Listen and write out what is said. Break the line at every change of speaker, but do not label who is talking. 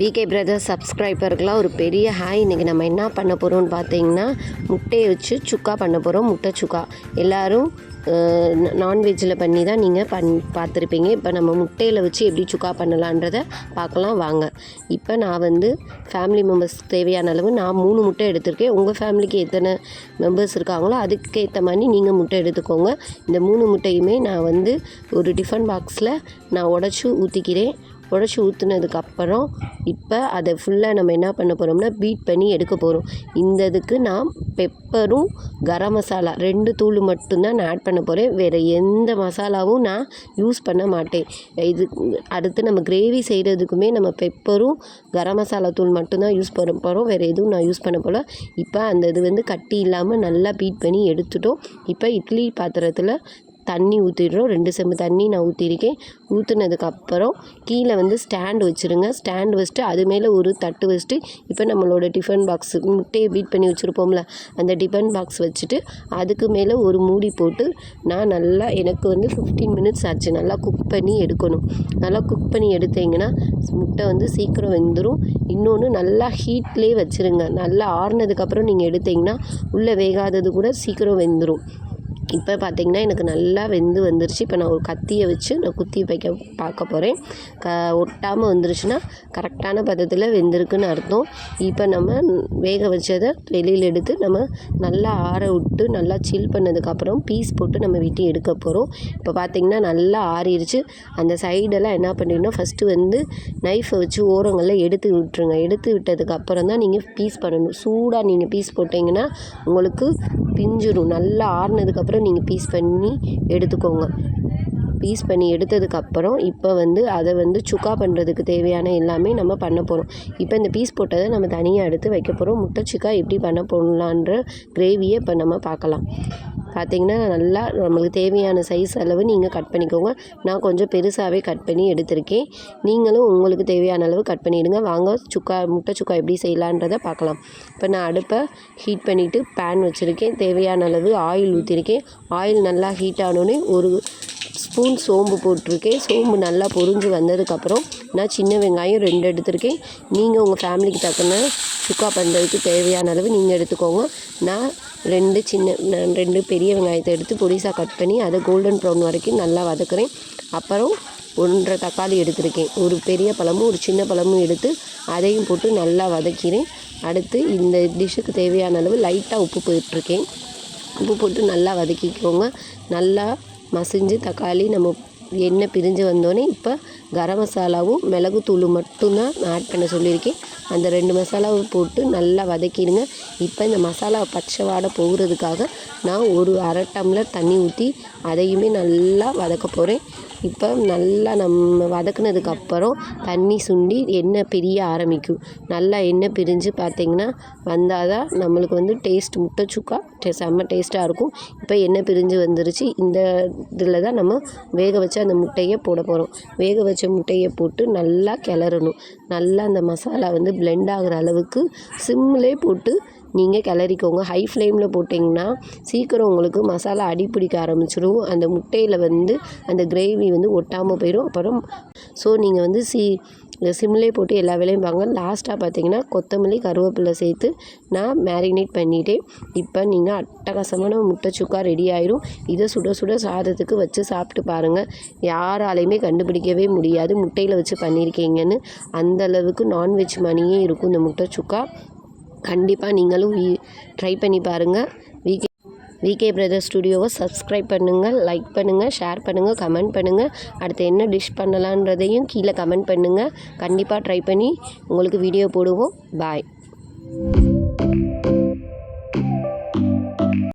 VK brothers சப்ஸ்கிரைபருக்கெலாம் ஒரு பெரிய hi இன்றைக்கி நம்ம என்ன பண்ண போகிறோம்னு பார்த்தீங்கன்னா முட்டையை வச்சு சுக்கா பண்ண போகிறோம் முட்டை சுக்கா. எல்லோரும் நான்வெஜ்ஜில் பண்ணி தான் நீங்கள் பண் பார்த்துருப்பீங்க. இப்போ நம்ம முட்டையில் வச்சு எப்படி சுக்கா பண்ணலான்றத பார்க்கலாம் வாங்க. இப்போ நான் வந்து ஃபேமிலி மெம்பர்ஸ்க்கு தேவையான அளவு நான் மூணு முட்டை எடுத்திருக்கேன். உங்கள் ஃபேமிலிக்கு எத்தனை மெம்பர்ஸ் இருக்காங்களோ அதுக்கேற்ற மாதிரி நீங்கள் முட்டை எடுத்துக்கோங்க. இந்த மூணு முட்டையுமே நான் வந்து ஒரு டிஃபன் பாக்ஸில் நான் உடச்சி ஊற்றிக்கிறேன் உடச்சி ஊற்றுனதுக்கப்புறம் இப்போ அதை ஃபுல்லாக நம்ம என்ன பண்ண போகிறோம்னா பீட் பண்ணி எடுக்க போகிறோம் இந்த இதுக்கு நான் பெப்பரும் கரம் மசாலா ரெண்டு தூள் மட்டும்தான் நான் ஆட் பண்ண போகிறேன் வேறு எந்த மசாலாவும் நான் யூஸ் பண்ண மாட்டேன். இது அடுத்து நம்ம கிரேவி செய்கிறதுக்குமே நம்ம பெப்பரும் கரம் மசாலா தூள் மட்டும்தான் யூஸ் பண்ண போகிறோம் வேறு எதுவும் நான் யூஸ் பண்ண போகல இப்போ அந்த இது வந்து கட்டி இல்லாமல் நல்லா பீட் பண்ணி எடுத்துட்டோம். இப்போ இட்லி பாத்திரத்தில் தண்ணி ஊற்றிடுறோம் ரெண்டு செம்பு தண்ணி நான் ஊற்றிருக்கேன் ஊற்றுனதுக்கப்புறம் கீழே வந்து ஸ்டாண்ட் வச்சுருங்க. ஸ்டாண்ட் வச்சுட்டு அது மேலே ஒரு தட்டு வச்சுட்டு இப்போ நம்மளோட டிஃபன் பாக்ஸ் முட்டையை பீட் பண்ணி வச்சுருப்போம்ல அந்த டிஃபன் பாக்ஸ் வச்சுட்டு அதுக்கு மேலே ஒரு மூடி போட்டு நான் நல்லா எனக்கு வந்து ஃபிஃப்டீன் மினிட்ஸ் ஆச்சு. நல்லா குக் பண்ணி எடுக்கணும். நல்லா குக் பண்ணி எடுத்தீங்கன்னா முட்டை வந்து சீக்கிரம் வெந்துடும் இன்னொன்று நல்லா ஹீட்லேயே வச்சுருங்க. நல்லா ஆறுனதுக்கப்புறம் நீங்கள் எடுத்தீங்கன்னா உள்ளே வேகாதது கூட சீக்கிரம் வெந்துடும் இப்போ பார்த்திங்கன்னா எனக்கு நல்லா வெந்து வந்துருச்சு. இப்போ நான் ஒரு கத்தியை வச்சு நான் குத்தி வைக்க பார்க்க போகிறேன் க ஒட்டாமல் வந்துருச்சுன்னா கரெக்டான பதத்தில் வெந்திருக்குன்னு அர்த்தம். இப்போ நம்ம வேக வச்சதை வெளியில் எடுத்து நம்ம நல்லா ஆற விட்டு நல்லா சில் பண்ணதுக்கப்புறம் பீஸ் போட்டு நம்ம விட்டு எடுக்க போகிறோம் இப்போ பார்த்திங்கன்னா நல்லா ஆறிடுச்சு அந்த சைடெல்லாம் என்ன பண்ணிடணும்? ஃபஸ்ட்டு வந்து நைஃபை வச்சு ஓரங்களில் எடுத்து விட்டுருங்க. எடுத்து விட்டதுக்கப்புறம் தான் நீங்கள் பீஸ் பண்ணணும். சூடாக நீங்கள் பீஸ் போட்டிங்கன்னா உங்களுக்கு பிஞ்சிடும். நல்லா ஆறுனதுக்கப்புறம் நீங்கள் பீஸ் பண்ணி எடுத்துக்கோங்க. பீஸ் பண்ணி எடுத்ததுக்கப்புறம் இப்போ வந்து அதை வந்து சுக்கா பண்ணுறதுக்கு தேவையான எல்லாமே நம்ம பண்ண போகிறோம் இப்போ இந்த பீஸ் போட்டதை நம்ம தனியாக எடுத்து வைக்க போகிறோம் முட்டை சுக்கா எப்படி பண்ண போடலான்ற கிரேவியை இப்போ நம்ம பார்க்கலாம். பார்த்திங்கன்னா நல்லா நம்மளுக்கு தேவையான சைஸ் அளவு நீங்கள் கட் பண்ணிக்கோங்க. நான் கொஞ்சம் பெருசாகவே கட் பண்ணி எடுத்திருக்கேன். நீங்களும் உங்களுக்கு தேவையான அளவு கட் பண்ணிவிடுங்க வாங்க சுக்கா முட்டை சுக்கா எப்படி செய்யலான்றதை பார்க்கலாம். இப்போ நான் அடுப்பை ஹீட் பண்ணிவிட்டு பேன் வச்சுருக்கேன். தேவையான அளவு ஆயில் ஊற்றிருக்கேன் ஆயில் நல்லா ஹீட் ஆனோடனே ஒரு ஸ்பூன் சோம்பு போட்டிருக்கேன். சோம்பு நல்லா பொரிஞ்சு வந்ததுக்கப்புறம் நான் சின்ன வெங்காயம் ரெண்டு எடுத்திருக்கேன். நீங்கள் உங்கள் ஃபேமிலிக்கு தக்கன சுக்கா பண்ணுறதுக்கு தேவையான அளவு நீங்கள் எடுத்துக்கோங்க. நான் ரெண்டு சின்ன நான் ரெண்டு பெரிய வெங்காயத்தை எடுத்து பொடிசாக கட் பண்ணி அதை கோல்டன் ப்ரௌன் வரைக்கும் நல்லா வதக்குறேன். அப்புறம் ஒன்றரை தக்காளி எடுத்திருக்கேன். ஒரு பெரிய பழமும் ஒரு சின்ன பழமும் எடுத்து அதையும் போட்டு நல்லா வதக்கிறேன். அடுத்து இந்த டிஷ்ஷுக்கு தேவையான அளவு லைட்டாக உப்பு போட்டுருக்கேன். உப்பு போட்டு நல்லா வதக்கிக்கோங்க. நல்லா மசிஞ்சு தக்காளி நம்ம எண்ணெய் பிரிஞ்சு வந்தோடனே இப்போ கரம் மசாலாவும் மிளகுத்தூளும் மட்டும்தான் நான் ஆட் பண்ண சொல்லியிருக்கேன். அந்த ரெண்டு மசாலாவை போட்டு நல்லா வதக்கிடுங்க. இப்போ இந்த மசாலா பச்சை வாடை போகிறதுக்காக நான் ஒரு அரை டம்ளர் தண்ணி ஊற்றி அதையுமே நல்லா வதக்க போகிறேன் இப்போ நல்லா நம்ம வதக்குனதுக்கப்புறம் தண்ணி சுண்டி எண்ணெய் பிரிய ஆரம்பிக்கும். நல்லா எண்ணெய் பிரிஞ்சு பார்த்திங்கன்னா வந்தால் தான் நம்மளுக்கு வந்து டேஸ்ட் முட்டை சுக்கா செம்ம டேஸ்ட்டாக இருக்கும். இப்போ எண்ணெய் பிரிஞ்சு வந்துருச்சு. இந்த இதில் தான் நம்ம வேக வச்ச அந்த முட்டையை போட போகிறோம் வேக வச்ச முட்டையை போட்டு நல்லா கிளறணும். நல்லா அந்த மசாலா வந்து பிளெண்ட் ஆகிற அளவுக்கு சிம்மிலே போட்டு நீங்கள் கிளறிக்கோங்க. ஹை ஃப்ளேமில் போட்டிங்கன்னா சீக்கிரம் உங்களுக்கு மசாலா அடி பிடிக்க ஆரம்பிச்சிடும். அந்த முட்டையில் வந்து அந்த கிரேவி வந்து ஒட்டாமல் போயிடும். அப்புறம் ஸோ நீங்கள் வந்து சீ இந்த சிம்லேயே போட்டு எல்லா வேலையும் வாங்க. லாஸ்ட்டாக பார்த்தீங்கன்னா கொத்தமல்லி கருவேப்பிலை சேர்த்து நான் மேரினேட் பண்ணிவிட்டேன் இப்போ நீங்கள் அட்டகாசமான முட்டை சுக்கா ரெடி ஆயிரும். இதை சுட சுட சாதத்துக்கு வச்சு சாப்பிட்டு பாருங்கள் யாராலையுமே கண்டுபிடிக்கவே முடியாது முட்டையில் வச்சு பண்ணியிருக்கீங்கன்னு. அந்தளவுக்கு நான்வெஜ் மணியே இருக்கும் இந்த முட்டை சுக்கா கண்டிப்பாக நீங்களும் ட்ரை பண்ணி பாருங்கள் வீக் விகே பிரதர் ஸ்டுடியோவை சப்ஸ்கிரைப் பண்ணுங்கள் லைக் பண்ணுங்கள் ஷேர் பண்ணுங்கள் கமெண்ட் பண்ணுங்கள் அடுத்து என்ன டிஷ் பண்ணலான்றதையும் கீழே கமெண்ட் பண்ணுங்கள் கண்டிப்பாக ட்ரை பண்ணி உங்களுக்கு வீடியோ போடுவோம். பாய்